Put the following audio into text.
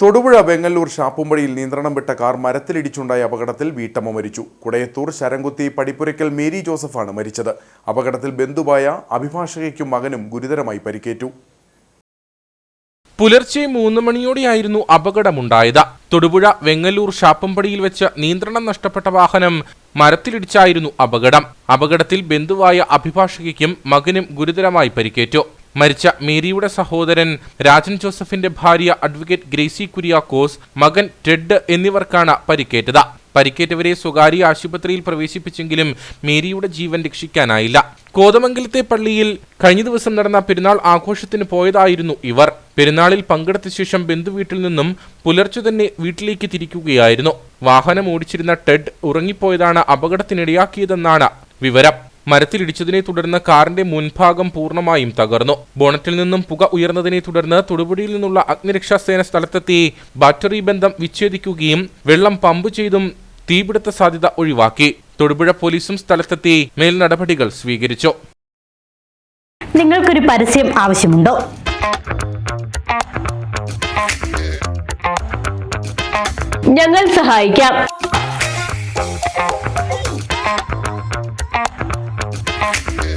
തൊടുപുഴ വെങ്ങല്ലൂർ ഷാപ്പുംപടിയിൽ നിയന്ത്രണം വിട്ട കാർ മരത്തിലിടിച്ചുണ്ടായ അപകടത്തിൽ വീട്ടമ്മ മരിച്ചു. കുടയത്തൂർ ശരംകുത്തി പടിപ്പുരയ്ക്കൽ മേരി ജോസഫാണ് മരിച്ചത്. അപകടത്തിൽ ബന്ധുവായ അഭിഭാഷകയ്ക്കും മകനും ഗുരുതരമായി പരിക്കേറ്റു. പുലർച്ചെ മൂന്ന് മണിയോടെയായിരുന്നു അപകടമുണ്ടായത്. തൊടുപുഴ വെങ്ങല്ലൂർ ഷാപ്പുംപടിയിൽ വെച്ച് നിയന്ത്രണം നഷ്ടപ്പെട്ട വാഹനം മരത്തിലിടിച്ചായിരുന്നു അപകടം. അപകടത്തിൽ ബന്ധുവായ അഭിഭാഷകയ്ക്കും മകനും ഗുരുതരമായി പരിക്കേറ്റു. മരിച്ച മേരിയുടെ സഹോദരൻ രാജൻ ജോസഫിന്റെ ഭാര്യ അഡ്വക്കേറ്റ് ഗ്രേസി കുര്യാക്കോസ് മകൻ ടെഡ് എന്നിവർക്കാണ് പരിക്കേറ്റത്. പരിക്കേറ്റവരെ സ്വകാര്യ ആശുപത്രിയിൽ പ്രവേശിപ്പിച്ചെങ്കിലും മേരിയുടെ ജീവൻ രക്ഷിക്കാനായില്ല. കോതമംഗലത്തെ പള്ളിയിൽ കഴിഞ്ഞ ദിവസം നടന്ന പെരുന്നാൾ ആഘോഷത്തിന് പോയതായിരുന്നു ഇവർ. പെരുന്നാളിൽ പങ്കെടുത്ത ശേഷം ബന്ധുവീട്ടിൽ നിന്നും പുലർച്ചെ തന്നെ വീട്ടിലേക്ക് തിരിക്കുകയായിരുന്നു. വാഹനം ഓടിച്ചിരുന്ന ടെഡ് ഉറങ്ങിപ്പോയതാണ് അപകടത്തിനിടയാക്കിയതെന്നാണ് വിവരം. മരത്തിലിടിച്ചതിനെ തുടർന്ന് കാറിന്റെ മുൻഭാഗം പൂർണമായും തകർന്നു. ബോണറ്റിൽ നിന്നും പുക ഉയർന്നതിനെ തുടർന്ന് തൊടുപുഴയിൽ നിന്നുള്ള അഗ്നിരക്ഷാസേന സ്ഥലത്തെത്തി ബാറ്ററി ബന്ധം വിച്ഛേദിക്കുകയും വെള്ളം പമ്പ് ചെയ്തും തീപിടുത്ത സാധ്യത ഒഴിവാക്കി. തൊടുപുഴ പോലീസും സ്ഥലത്തെത്തി മേൽ നടപടികൾ സ്വീകരിച്ചു. നിങ്ങൾക്കൊരു പരസ്യം ആവശ്യമുണ്ടോ? ഞങ്ങൾ സഹായിക്കാം.